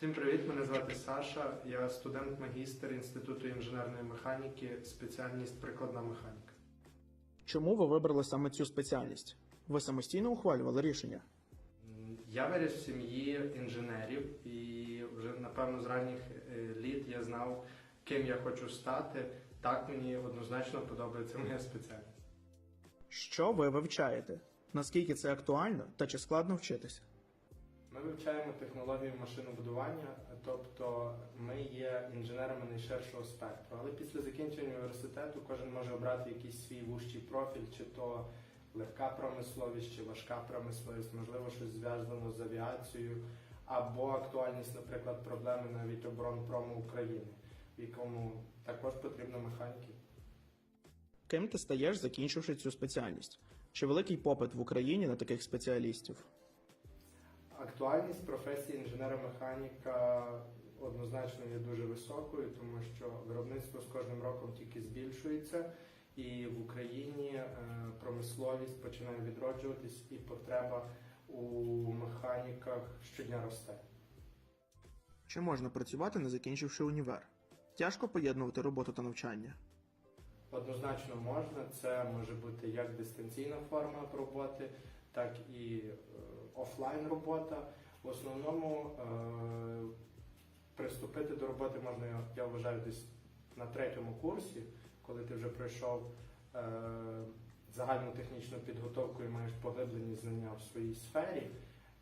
Всім привіт, мене звати Саша. Я студент-магістр Інституту інженерної механіки, спеціальність прикладна механіка. Чому ви вибрали саме цю спеціальність? Ви самостійно ухвалювали рішення? Я виріс в сім'ї інженерів і вже напевно з ранніх е, літ я знав, ким я хочу стати. Так мені однозначно подобається моя спеціальність. Що ви вивчаєте? Наскільки це актуально та чи складно вчитися? Ми вивчаємо технологію машинобудування, тобто ми є інженерами найширшого спектру. Але після закінчення університету кожен може обрати якийсь свій вужчий профіль, чи то легка промисловість, чи важка промисловість, можливо, щось зв'язано з авіацією, або актуальність, наприклад, проблеми навіть оборонпрому України, в якому також потрібно механіки. Ким ти стаєш, закінчивши цю спеціальність? Чи великий попит в Україні на таких спеціалістів? Актуальність професії інженера-механіка однозначно є дуже високою, тому що виробництво з кожним роком тільки збільшується, і в Україні е, промисловість починає відроджуватись, і потреба у механіках щодня росте. Чи можна працювати, не закінчивши універ? Тяжко поєднувати роботу та навчання. Однозначно можна, це може бути як дистанційна форма роботи, так і е, офлайн робота. В основному е, приступити до роботи можна, я- вважаю, десь на третьому курсі, коли ти вже пройшов е, загальну технічну підготовку і маєш поглиблені знання в своїй сфері,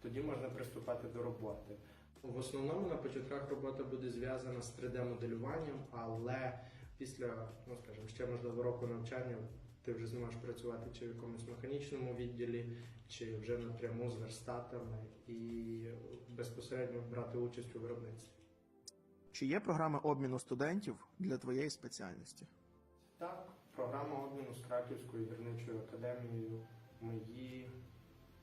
тоді можна приступати до роботи. В основному на початках робота буде зв'язана з 3D-моделюванням, але після, ну скажімо, ще можливо року навчання ти вже зможеш працювати чи в якомусь механічному відділі, чи вже напряму з верстатами і безпосередньо брати участь у виробництві. Чи є програми обміну студентів для твоєї спеціальності? Так, програма обміну з Краківською гірничою академією. Мої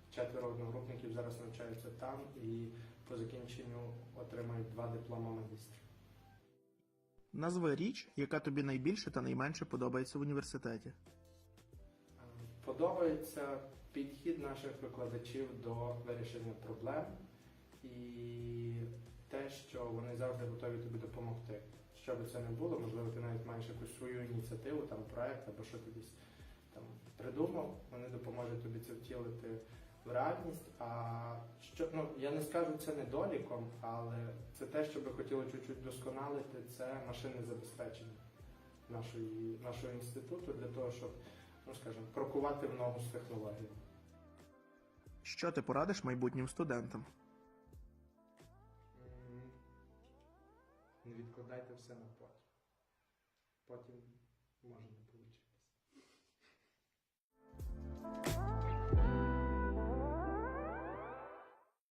четверо одногрупників зараз навчаються там і по закінченню отримають два диплома магістрів. Назви річ, яка тобі найбільше та найменше подобається в університеті. Подобається підхід наших викладачів до вирішення проблем і те, що вони завжди готові тобі допомогти. Що би це не було, можливо, ти навіть маєш якусь свою ініціативу, там проект або що десь там придумав, вони допоможуть тобі це втілити в реальність. А що ну я не скажу це недоліком, але це те, що би хотіло чуть-чуть досконалити, це машинне забезпечення нашої, нашого інституту для того, щоб ну скажімо, крокувати в ногу з технологією. Що ти порадиш майбутнім студентам? Не відкладайте все на потім. Потім може бути.